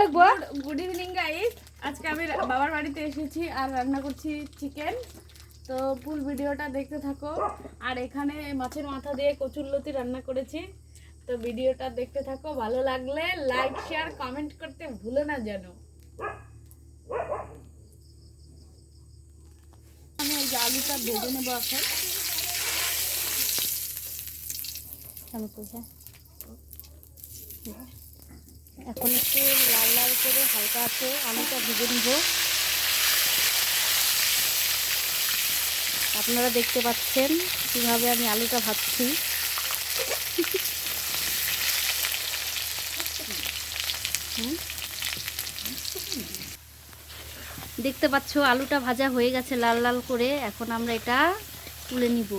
লাগবো? Good evening guys আজকে আমি বাবার বাড়িতে এসেছি আর রান্না করছি চিকেন তো ফুল ভিডিওটা দেখতে থাকো। আর এখানে মাছের মাথা দিয়ে কচুরলতি রান্না করেছি। তো ভিডিওটা দেখতে থাকো। ভালো লাগলে লাইক শেয়ার কমেন্ট করতে ভুলে না যেন। আমি এই আলুটা ভেজে নেব এখন। আমি পয়সা এখন একটু লাল লাল করে হালকা আছে আলুটা ভেজে নিব। আপনারা দেখতে পাচ্ছেন কীভাবে আমি আলুটা ভাজছি। দেখতে পাচ্ছ, আলুটা ভাজা হয়ে গেছে লাল লাল করে। এখন আমরা এটা তুলে নিব।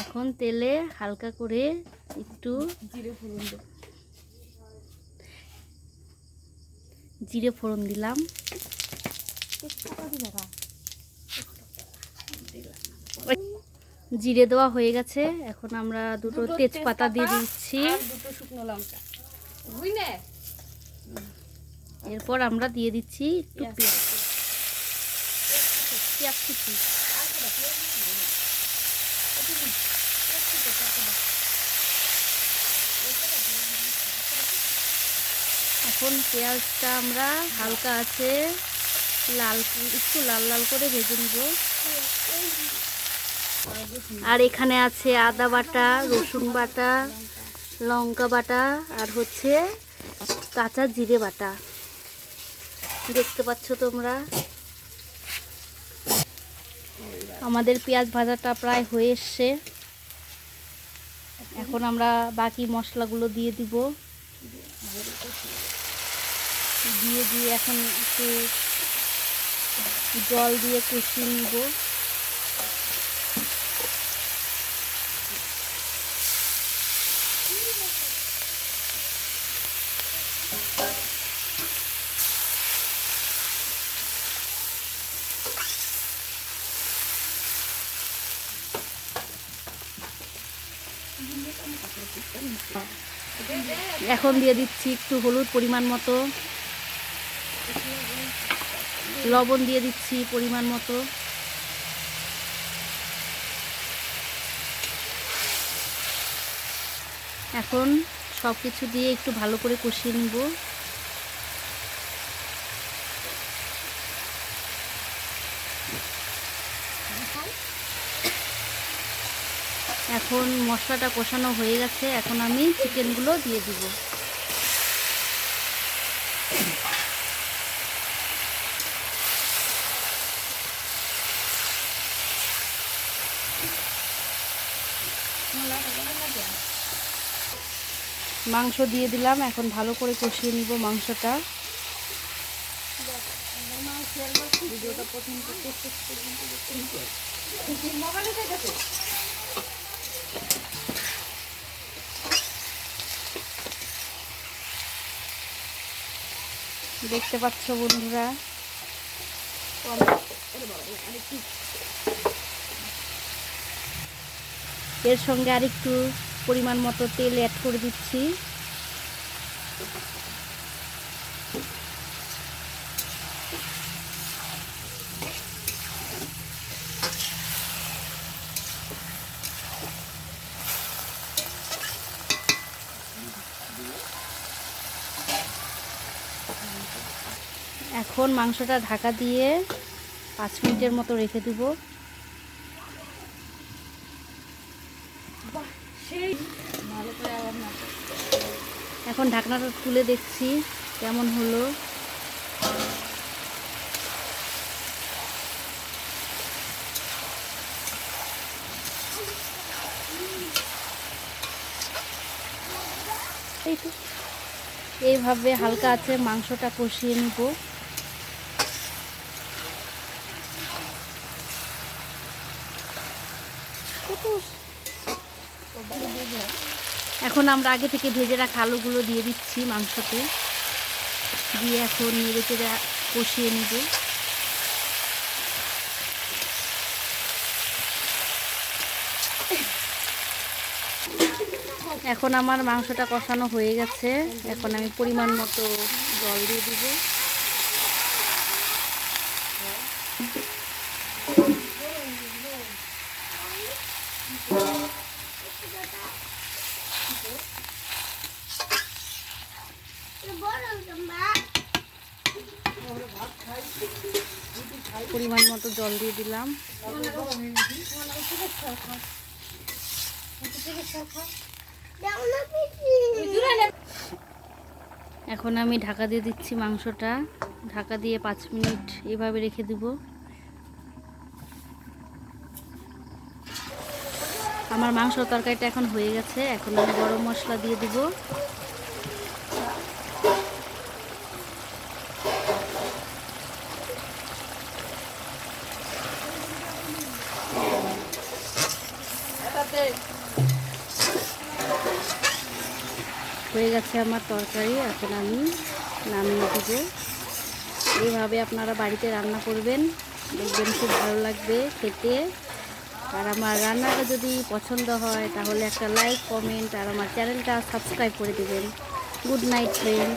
এখন তেলে হালকা করে একটু জিরে ফোড়ন জিরে ফোড়ন দিলাম। জিরে দেওয়া হয়ে গেছে। এখন আমরা দুটো দুটো তেজপাতা দিয়ে দিচ্ছি। দুটো শুকনো লঙ্কা। বুঝলে? এরপর আমরা দিয়ে দিচ্ছি একটু পেঁয়াজ পেঁয়াজ। পেঁয়াজ কুচি। এখন পেঁয়াজটা আমরা হালকা আছে লাল একটু লাল লাল করে ভেজে নিব। আর এখানে আছে আদা বাটা রসুন বাটা লঙ্কা বাটা আর হচ্ছে কাঁচা জিরে বাটা। দেখতে পাচ্ছ তোমরা? আমাদের পেঁয়াজ ভাজাটা প্রায় হয়ে এসছে। এখন আমরা বাকি মশলাগুলো দিয়ে দিব। দিয়ে দিয়ে এখন একটু জল দিয়ে কষিয়ে নিব। এখন দিয়ে দিচ্ছি একটু হলুদ পরিমাণ মতো। লবণ দিয়ে দিচ্ছি পরিমাণ মতো। এখন সব কিছু দিয়ে একটু ভালো করে কষিয়ে নিব। এখন মশলাটা কষানো হয়ে গেছে, এখন আমি চিকেনগুলো দিয়ে দিব। মাংস দিয়ে দিলাম, এখন ভালো করে কষিয়ে নিব মাংসটা। দেখতে পাচ্ছ বন্ধুরা। এর সঙ্গে আর একটু পরিমাণ মতো তেল অ্যাড করে দিচ্ছি। এখন মাংসটা ঢাকা দিয়ে পাঁচ মিনিটের মতো রেখে দেবো। এখন ঢাকনাটা তুলে দেখছি কেমন হলো। এই তো। এইভাবে হালকা আছে, মাংসটা কষিয়ে নিব। এখন আমরা আগে থেকে ভেজে রাখা আলুগুলো দিয়ে দিচ্ছি মাংসতে। দিয়ে এখন নেড়ে কষিয়ে নেব। এখন আমার মাংসটা কষানো হয়ে গেছে। এখন আমি পরিমাণ মতো জল দিয়ে দিব। পরিমাণ মতো জল দিয়ে দিলাম। এখন আমি ঢাকা দিয়ে দিচ্ছি মাংসটা। ঢাকা দিয়ে পাঁচ মিনিট এভাবে রেখে দিব। আমার মাংস তরকারিটা এখন হয়ে গেছে। এখন আমি গরম মশলা দিয়ে দিব। হয়ে গেছে আমার তরকারি, এখন আমি নামিয়ে দিব। এইভাবে আপনারা বাড়িতে রান্না করবেন, দেখবেন খুব ভালো লাগবে খেতে। আর আমার রান্নাটা যদি পছন্দ হয়, তাহলে একটা লাইক, কমেন্ট, আর আমার চ্যানেলটা সাবস্ক্রাইব করে দেবেন। Good night friend